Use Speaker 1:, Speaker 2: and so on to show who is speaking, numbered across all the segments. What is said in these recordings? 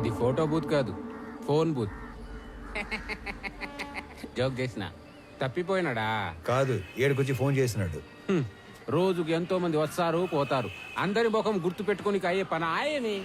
Speaker 1: ఇది photo booth కాదు phone booth. Joke చేసిన. తప్పిపోయినాడా?
Speaker 2: కాదు ఏడుకొచ్చి ఫోన్ చేసినాడు.
Speaker 1: హ్మ్. రోజుకి ఎంతో మంది వస్తారు పోతారు. అందరి ముఖం గుర్తు పెట్టుకుని అయ్యే పని ఆయని.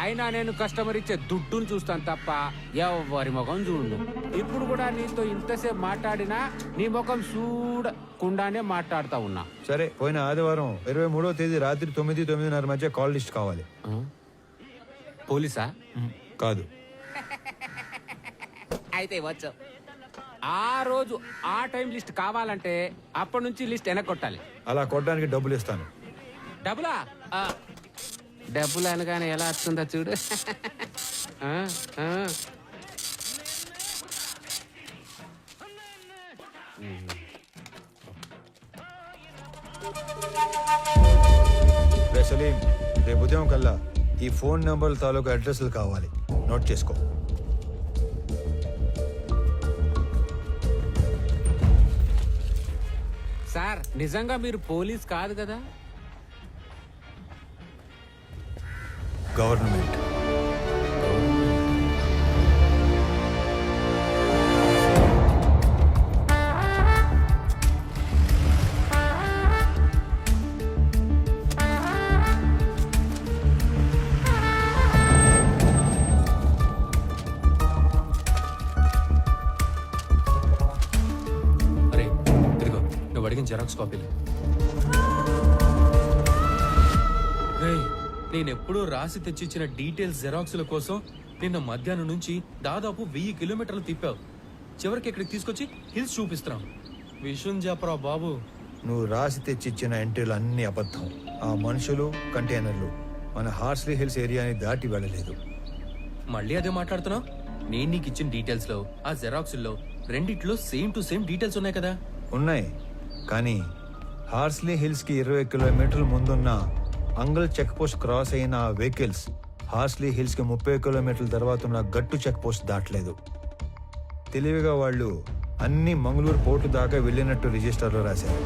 Speaker 1: అయినా నేను కస్టమర్ ఇచ్చే దుడ్డును చూస్తాను తప్ప ఎవరి ముఖం చూడు ఇప్పుడు కూడా నీతో ఇంతసేపు మాట్లాడినా నీ ముఖం చూడకుండానే మాట్లాడుతా ఉన్నా.
Speaker 2: సరే పోయిన ఆదివారం ఇరవై మూడో తేదీ రాత్రి తొమ్మిది తొమ్మిదిన్నర మధ్య కాల్ లిస్ట్ కావాలి.
Speaker 1: ఆ? పోలీసా?
Speaker 2: కాదు.
Speaker 1: అయితే వచ్చు ఆ రోజు ఆ టైం లిస్ట్ కావాలంటే అప్పటి నుంచి లిస్ట్ వెనక్కొట్టాలి
Speaker 2: అలా కొట్టడానికి డబ్బులు ఇస్తాను.
Speaker 1: డబ్బులా? ఆ, డబ్బులు అనగానే ఎలా వస్తుందో చూడు. ఆ, ఆ.
Speaker 2: రే సలీం రేపు ఉదయం కల్లా ఈ ఫోన్ నంబర్ తాలూకు అడ్రస్లు కావాలి. నోట్ చేసుకో.
Speaker 1: సార్ నిజంగా మీరు పోలీస్ కాదు కదా?
Speaker 2: గవర్నమెంట్.
Speaker 3: అడిగిన జెరాక్స్ కాపీలు. నేను ఎప్పుడూ రాసి తెచ్చిచ్చిన డీటెయిల్స్ జెరాక్స్ల కోసం నిన్న మధ్యాహ్నం నుంచి దాదాపు వెయ్యి కిలోమీటర్లు తిప్పావు. చివరికి ఇక్కడికి తీసుకొచ్చి హిల్స్ చూపిస్తున్నాం. విషయం చెప్పరా బాబు?
Speaker 2: నువ్వు రాసి తెచ్చిచ్చిన ఎంట్రీలు అన్ని అబద్ధం. ఆ మనుషులు కంటైనర్లు మన హార్స్లీ హిల్స్ ఏరియాని దాటి వెళ్ళలేదు.
Speaker 3: మళ్ళీ అదే మాట్లాడుతున్నావు? నేను నీకు ఇచ్చిన డీటెయిల్స్లో ఆ జెరాక్స్లో రెండిట్లో సేమ్ టు సేమ్ డీటెయిల్స్ ఉన్నాయి కదా?
Speaker 2: ఉన్నాయి. కానీ హార్స్లీ హిల్స్కి ఇరవై కిలోమీటర్ల ముందున్న అంగల్ చెక్పోస్ట్ క్రాస్ అయిన ఆ వెహికల్స్ హార్స్లీ హిల్స్కి ముప్పై కిలోమీటర్ల తర్వాత ఉన్న గట్టు చెక్పోస్ట్ దాటలేదు. తెలివిగా వాళ్ళు అన్ని మంగళూరు పోర్టు దాకా వెళ్ళినట్టు రిజిస్టర్లో రాశారు.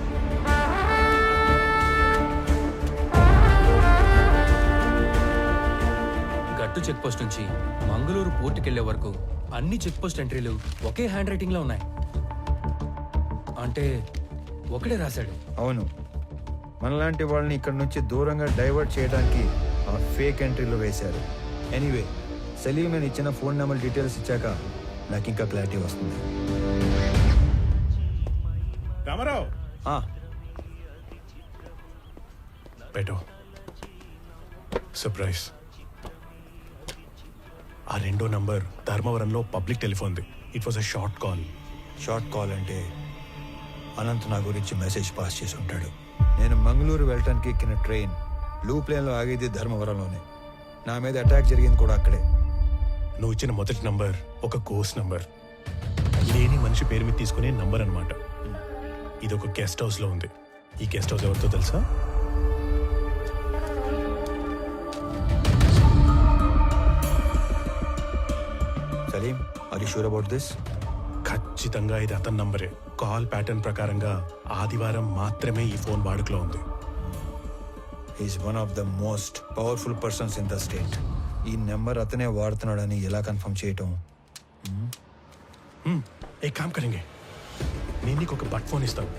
Speaker 3: గట్టు చెక్పోస్ట్ నుంచి మంగళూరు పోర్టుకి వెళ్ళే వరకు అన్ని చెక్పోస్ట్ ఎంట్రీలు ఒకే హ్యాండ్ రైటింగ్లో ఉన్నాయి. అంటే ఒకడే రాశాడు.
Speaker 2: అవును. మనలాంటి వాళ్ళని ఇక్కడ నుంచి దూరంగా డైవర్ట్ చేయడానికి ఆ ఫేక్ ఎంట్రీలో వేశారు. ఎనీవే సలీం నేను ఇచ్చిన ఫోన్ నెంబర్ డీటెయిల్స్ ఇచ్చాక నాకు ఇంకా క్లారిటీ వస్తుంది.
Speaker 4: రామారావు!
Speaker 2: ఆ,
Speaker 4: పెట్టు. సర్ప్రైజ్ ఆ రెండో నంబర్ ధర్మవరంలో public టెలిఫోన్ది. It was a short call
Speaker 2: short call అంటే అనంత్ నా గురించి మెసేజ్ పాస్ చేసి ఉంటాడు. నేను మంగళూరు వెళ్ళటానికి ఎక్కిన ట్రైన్ లూ ప్లేన్లో ఆగేది ధర్మవరంలోనే. నా మీద అటాక్ జరిగింది కూడా అక్కడే.
Speaker 4: నువ్వు ఇచ్చిన మొదటి నంబర్ ఒక కోర్స్ నంబర్. లేని మనిషి పేరు మీద తీసుకునే నంబర్ అన్నమాట. ఇది ఒక గెస్ట్ హౌస్లో ఉంది. ఈ గెస్ట్ హౌస్ ఎవరితో తెలుసా?
Speaker 2: Salim are sure about this
Speaker 4: ఖచ్చితంగా ఇది అతని నంబరే. కాల్ ప్యాటర్న్ ప్రకారంగా ఆదివారం మాత్రమే ఈ ఫోన్ వాడుకలో ఉంది.
Speaker 2: Is one of the most powerful persons in the state ఈ నెంబర్ అతనే వాడుతున్నాడని ఎలా కన్ఫర్మ్ చేయటం?
Speaker 4: హ్మ్, ఏ కామ్ కరెంగే. నేను నీకు ఒక బట్ ఫోన్ ఇస్తాను.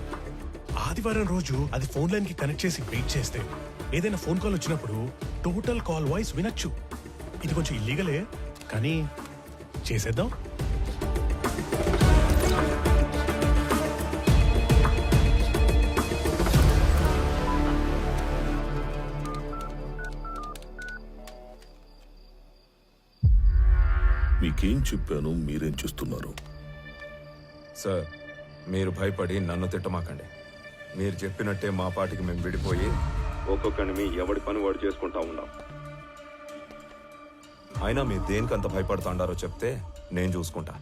Speaker 4: ఆదివారం రోజు అది ఫోన్ లైన్కి కనెక్ట్ చేసి వెయిట్ చేస్తే ఏదైనా ఫోన్ కాల్ వచ్చినప్పుడు టోటల్ కాల్ వాయిస్ వినొచ్చు. ఇది కొంచెం ఇల్లీగలే కానీ చేసేద్దాం.
Speaker 5: మీకేం చెప్పాను మీరేం చేస్తున్నారు?
Speaker 6: సార్ మీరు భయపడి నన్ను తిట్టమాకండి. మీరు చెప్పినట్టే మా పాటికి మేము విడిపోయి ఒక్కొక్కడిని మీ ఎవడి పని వాడు చేసుకుంటా ఉన్నాం. అయినా మీరు దేనికంత భయపడుతుండారో చెప్తే నేను చూసుకుంటా.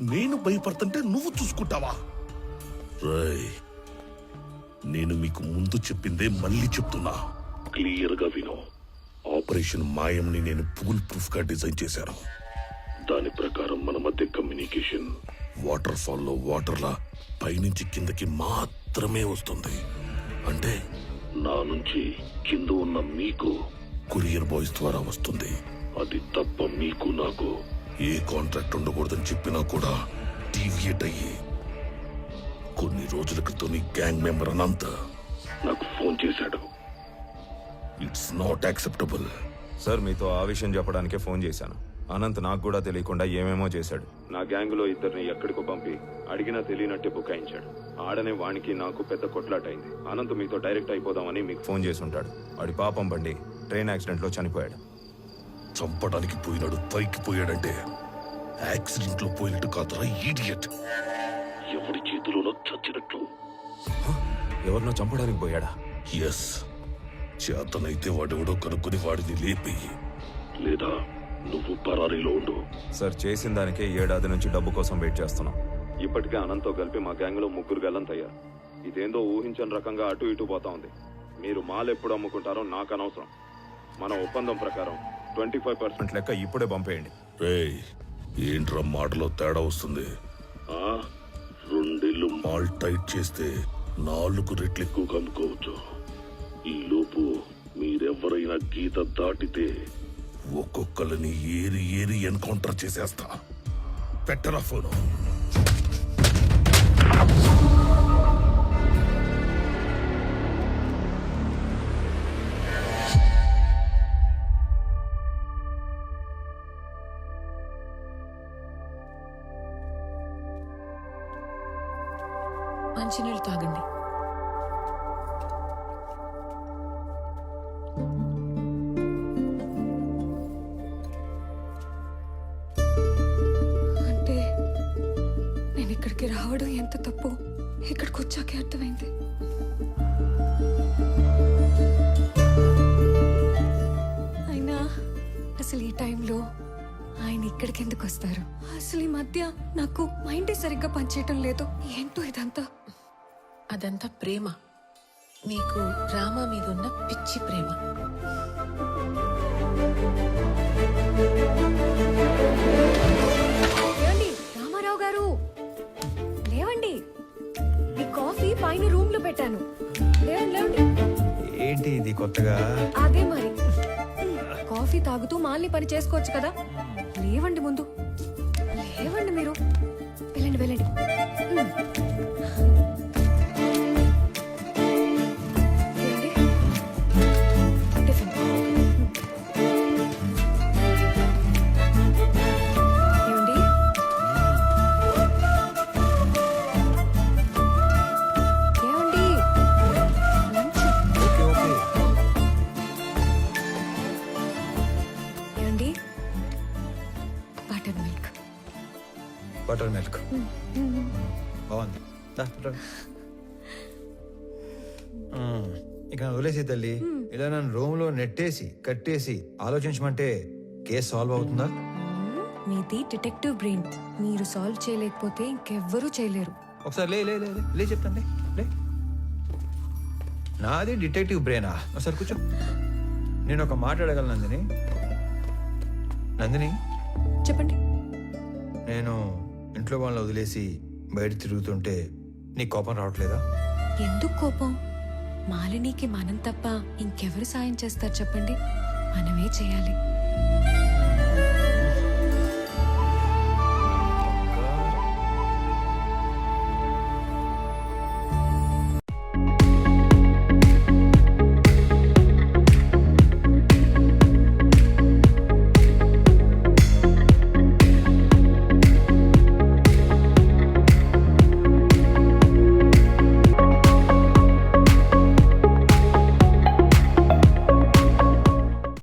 Speaker 5: నేను భయపడుతుంటే నువ్వు చూసుకుంటావా? రై నేను మీకు ముందు చెప్పిందే మళ్ళీ చెప్తున్నా. క్లియర్గా విను. ఆపరేషన్ మాయంని నేను ఫుల్ ప్రూఫ్గా డిజైన్ చేశాను. దాని ప్రకారం మన మధ్య కమ్యూనికేషన్ వాటర్ ఫాల్లో వాటర్ లా పైనుంచి కిందకి మాత్రమే వస్తుంది. అంటే? నా నుంచి కింద ఉన్న మీకు కొరియర్ బాయ్స్ ద్వారా వస్తుంది. అది తప్ప మీకు నాకు ఏ కాంట్రాక్ట్ ఉండకూడదని చెప్పినా కూడా డీవియేట్ అయ్యి కొన్ని రోజుల క్రితం నీ గ్యాంగ్ మెంబర్ అనంత నాకు ఫోన్ చేశాడు. ఇట్స్ నాట్ యాక్సెప్టబుల్
Speaker 6: సార్ మీతో ఆ విషయం చెప్పడానికే ఫోన్ చేశాను. అనంత్ నాకు కూడా తెలియకుండా ఏమేమో చేశాడు. నా గ్యాంగ్లో ఇద్దరిని ఎక్కడికో పంపి అడిగినా తెలియనట్టే బుకాయించాడు. ఆడనే వానికి నాకు పెద్ద కొట్లాటైంది. అనంత్ మీతో డైరెక్ట్ అయిపోదామని మీకు ఫోన్ చేసి ఉంటాడు వాడి పాపం బండి ట్రైన్ యాక్సిడెంట్లో చనిపోయాడు.
Speaker 5: చంపడానికి పోయినాడు పైకి పోయాడంటే యాక్సిడెంట్లో పోయినట్టు కాదురా ఈడియట్ ఎవరి చేతిలోనో చచ్చినట్లు
Speaker 6: ఎవరినో చంపడానికి పోయాడా?
Speaker 5: ఎస్. చేతనైతే వాడెవడో కనుక్కొని వాడిని లేపి లేదా నువ్వు పరారీలో ఉండు.
Speaker 6: సార్ చేసిన దానికే ఏడాది నుంచి డబ్బు కోసం వెయిట్ చేస్తున్నాం. ఇప్పటికే అనంత్తో కలిపి మా గ్యాంగ్లో ముగ్గురు గల్లంతయ్యారు ఇదేందో ఊహించని రకంగా అటు ఇటు పోతా ఉంది. మీరు మాల్ ఎప్పుడు అమ్ముకుంటారో నాకు అనవసరం. మన ఒప్పందం ప్రకారం ట్వంటీ ఫైవ్ పర్సెంట్ లెక్క ఇప్పుడే పంపేయండి.
Speaker 5: రేయ్ ఏంట్రా మాటలో తేడా వస్తుంది? ఆ? రెండేళ్ళు మాల్ టైట్ చేస్తే నాలుగు రెట్లు ఎక్కువ అమ్ముకోవచ్చు. ఈ లోపు మీరెవరైనా గీత దాటితే ఒక్కొక్కరిని ఏరి ఏరి ఎన్కౌంటర్ చేసేస్తా. పెట్టరా ఫోను.
Speaker 7: రావడం ఎంత తప్పు? ఇక్కడికి వచ్చాకే అర్థమైంది. అయినా అసలు ఈ టైంలో ఆయన ఇక్కడికి ఎందుకు వస్తారు అసలు ఈ మధ్య నాకు మైండే సరిగ్గా పనిచేయటం లేదు. ఏంటో ఇదంతా?
Speaker 8: అదంతా ప్రేమ. మీకు రామ మీద ఉన్న పిచ్చి ప్రేమ.
Speaker 7: ఏమండి పెట్టాను. లేవండి లేవండి.
Speaker 2: ఏంటి ఇది కొత్తగా?
Speaker 7: అదే మరి. కాఫీ తాగుతూ మాల్ని పని చేసుకోవచ్చు కదా? లేవండి ముందు. లేవండి మీరు. వెళ్ళండి వెళ్ళండి. బటర్ మిల్క్
Speaker 2: బాగుంది. దా, రా. మ్మ్. ఇక నన్ను వదిలేసి తల్లి ఇలా నన్ను రూమ్లో నెట్టేసి కట్టేసి ఆలోచించమంటే కేసు సాల్వ్ అవుతుందా?
Speaker 7: మీది డిటెక్టివ్ బ్రెయిన్ మీరు సాల్వ్ చేయలేకపోతే ఇంకెవ్వరూ చేయలేరు.
Speaker 2: ఒకసారి లే లే లే లే, లే చెప్తాను లే నాది డిటెక్టివ్ బ్రెయినా ఒకసారి కూర్చో. నేను ఒక మాట అడగలను నందిని. నందిని?
Speaker 7: చెప్పండి.
Speaker 2: నేను ఇంట్లో వాళ్ళని వదిలేసి బయట తిరుగుతుంటే నీ కోపం రావట్లేదా?
Speaker 7: ఎందుకు కోపం? మాలినీకి మనం తప్ప ఇంకెవరు సాయం చేస్తారు చెప్పండి? మనమే చేయాలి.